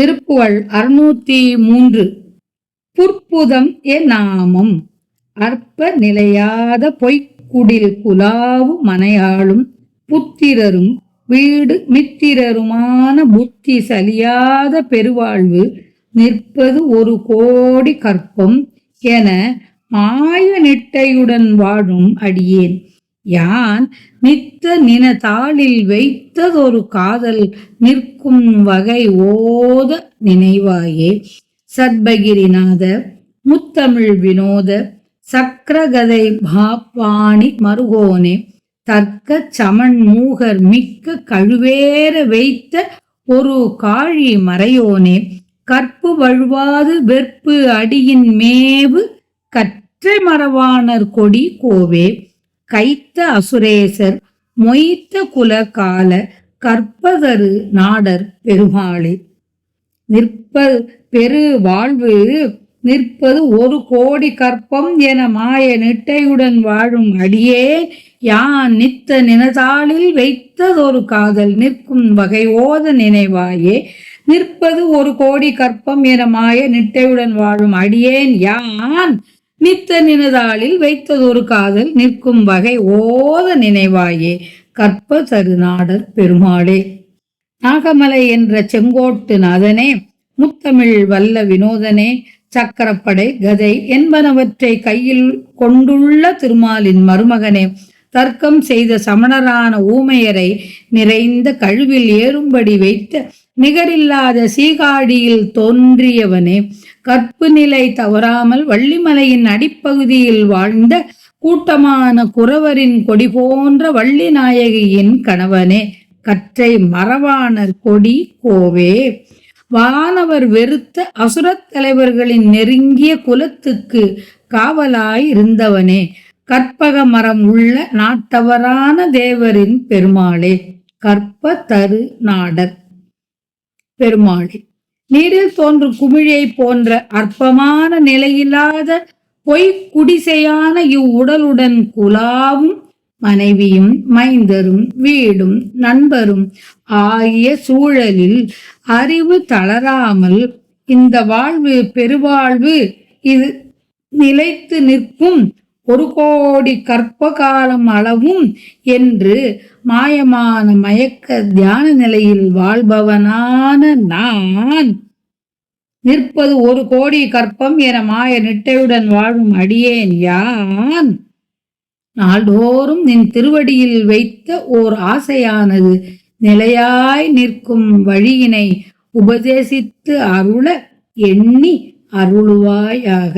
திருப்புகழ் அறுநூத்தி மூன்று. புற்புதம் எ நாமம். அற்ப நிலையாத பொய்க்குடில் குலாவு மனையாளும் புத்திரரும் வீடு மித்திரருமான புத்தி சலியாத பெருவாழ்வு நிற்பது ஒரு கோடி கற்பம் என மாய நிட்டையுடன் வாழும் அடியேன். யான் நித்த நின தாளில் வைத்ததொரு காதல் நிற்கும் வகை ஓத நினைவாயே. சத்பகிரிநாத முத்தமிழ் வினோத சக்கரகதை பாப்பாணி மருகோனே தர்க்க சமன் மூகர் மிக்க கழுவேற வைத்த ஒரு காழி மறையோனே கற்பு வழுவாது வெற்பு அடியின் மேவு கற்றை மரவாணர் கொடி கோவே. கைத்த அசுரேசர் மொய்த்த குல கால கற்பதரு நாடர் பெருமாளே. நிற்ப பெரு வாழ்வு நிற்பது ஒரு கோடி கற்பம் என மாய நிட்டையுடன் வாழும் அடியே யான் நித்த நினதாளில் வைத்ததொரு காதல் நிற்கும் வகை ஓத நினைவாயே. நிற்பது ஒரு கோடி கற்பம் என மாய நிட்டையுடன் வாழும் அடியேன் யான் நித்த நினதாளில் வைத்ததொரு காதல் நிற்கும் வகை ஓத நினைவாயே. கற்ப தருநாடர் பெருமாளே. நாகமலை என்ற செங்கோட்டு நாதனே முத்தமிழ் வல்ல வினோதனே சக்கரப்படை கதை என்பனவற்றை கையில் கொண்டுள்ள திருமாலின் மருமகனே. தர்க்கம் செய்த சமணரான ஊமையரை நிறைந்த கழுவில் ஏறும்படி வைத்த நிகரில்லாத சீகாடியில் தோன்றியவனே. கற்பு நிலை தவறாமல் வள்ளிமலையின் அடிப்பகுதியில் வாழ்ந்த கூட்டமான குறவரின் கொடி போன்ற வள்ளி நாயகியின் கணவனே கற்றை மரவாணர் கொடி கோவே. வானவர் வெறுத்த அசுரத் தலைவர்களின் நெருங்கிய குலத்துக்கு காவலாய் இருந்தவனே கற்பக மரம் உள்ள நாட்டவரான தேவரின் பெருமாளே கற்ப தரு நாடர் பெருமாளே. நீரில் தோன்றும் குமிழியை போன்ற அற்பமான நிலையில்லாத பொய் குடிசையான இவ்வுடலுடன் குலாவும் மனைவியும் மைந்தரும் வீடும் நண்பரும் ஆகிய சூழலில் அறிவு தளராமல் இந்த வாழ்வு பெருவாழ்வு இது நிலைத்து நிற்கும் ஒரு கோடி கற்ப காலம் அளவும் என்று மாயமான மயக்க தியான நிலையில் வாழ்பவனான நான். நிற்பது ஒரு கோடி கற்பம் என மாய நிட்டையுடன் வாழும் அடியேன் யான். நாள்தோறும் நின் திருவடியில் வைத்த ஓர் ஆசையானது நிலையாய் நிற்கும் வழியினை உபதேசித்து அருள எண்ணி அருளுவாயாக.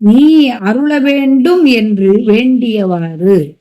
நீ அருள வேண்டும் என்று வேண்டியவாறு.